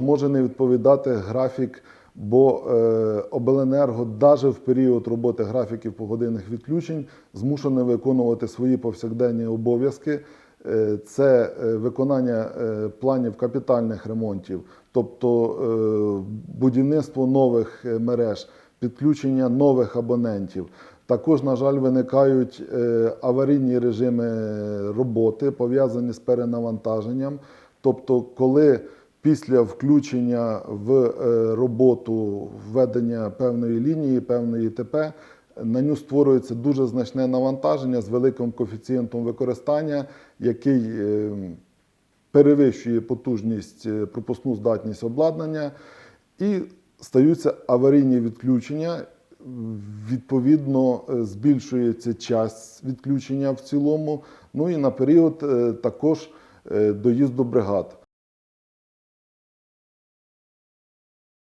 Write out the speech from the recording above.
може не відповідати графік, бо е, обленерго навіть в період роботи графіків погодинних відключень змушене виконувати свої повсякденні обов'язки. Е, Це е, виконання планів капітальних ремонтів, тобто будівництво нових мереж, підключення нових абонентів. Також, на жаль, виникають аварійні режими роботи, пов'язані з перенавантаженням. Тобто, коли після включення в е, роботу введення певної лінії, певної ТП, на ню створюється дуже значне навантаження з великим коефіцієнтом використання, який е, перевищує потужність, е, пропускну здатність обладнання, і стаються аварійні відключення. Відповідно, збільшується час відключення в цілому. Ну і на період також доїзду бригад.